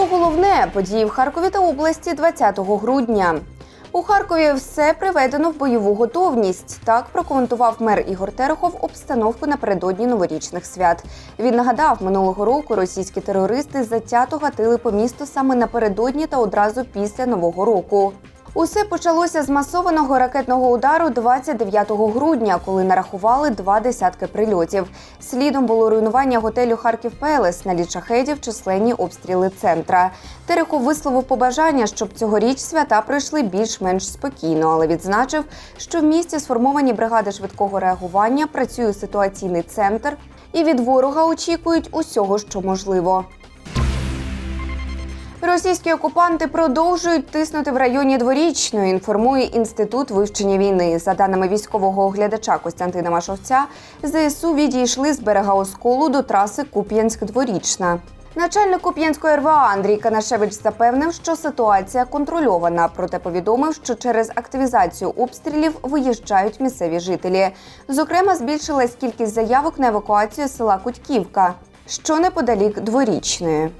Про головне події в Харкові та області 20 грудня. У Харкові все приведено в бойову готовність. Так прокоментував мер Ігор Терехов обстановку напередодні новорічних свят. Він нагадав, минулого року російські терористи затято гатили по місту саме напередодні та одразу після нового року. Усе почалося з масованого ракетного удару 29 грудня, коли нарахували два десятки прильотів. Слідом було руйнування готелю Харків Пелес на лічахедів, численні обстріли центра. Терехов висловив побажання, щоб цьогоріч свята пройшли більш-менш спокійно, але відзначив, що в місті сформовані бригади швидкого реагування, працює ситуаційний центр, і від ворога очікують усього, що можливо. Російські окупанти продовжують тиснути в районі дворічної. Інформує інститут вивчення війни. За даними військового оглядача Костянтина Машовця, ЗСУ відійшли з берега Осколу до траси Куп'янськ-Дворічна. Начальник Куп'янської РВА Андрій Канашевич запевнив, що ситуація контрольована, проте повідомив, що через активізацію обстрілів виїжджають місцеві жителі. Зокрема, збільшилась кількість заявок на евакуацію села Кутьківка, що неподалік дворічної.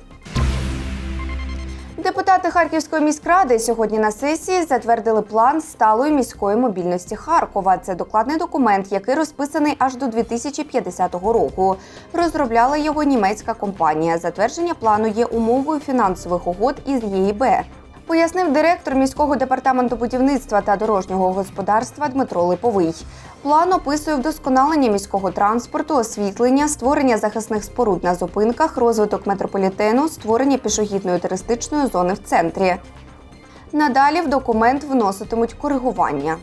Депутати Харківської міськради сьогодні на сесії затвердили план сталої міської мобільності Харкова. Це докладний документ, який розписаний аж до 2050 року. Розробляла його німецька компанія. Затвердження плану є умовою фінансових угод із ЄІБ. Пояснив директор міського департаменту будівництва та дорожнього господарства Дмитро Липовий. План описує вдосконалення міського транспорту, освітлення, створення захисних споруд на зупинках, розвиток метрополітену, створення пішохідної туристичної зони в центрі. Надалі в документ вноситимуть коригування.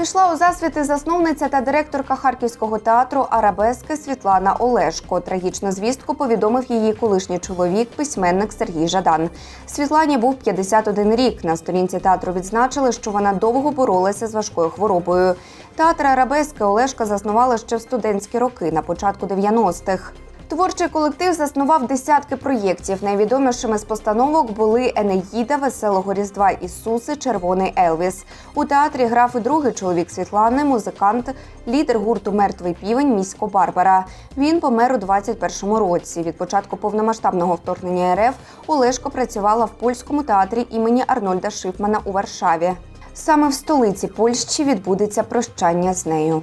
Пішла у засвіти засновниця та директорка Харківського театру Арабески Світлана Олешко. Трагічну звістку повідомив її колишній чоловік, письменник Сергій Жадан. Світлані був 51 рік. На сторінці театру відзначили, що вона довго боролася з важкою хворобою. Театр Арабески Олешка заснувала ще в студентські роки на початку 90-х. Творчий колектив заснував десятки проєктів. Найвідомішими з постановок були Енеїда, Веселого Різдва Ісуси, Червоний Елвіс. У театрі грав і другий чоловік Світлани, музикант, лідер гурту Мертвий півень місько Барбара. Він помер у 21-му році. Від початку повномасштабного вторгнення РФ Олешко працювала в польському театрі імені Арнольда Шифмана у Варшаві. Саме в столиці Польщі відбудеться прощання з нею.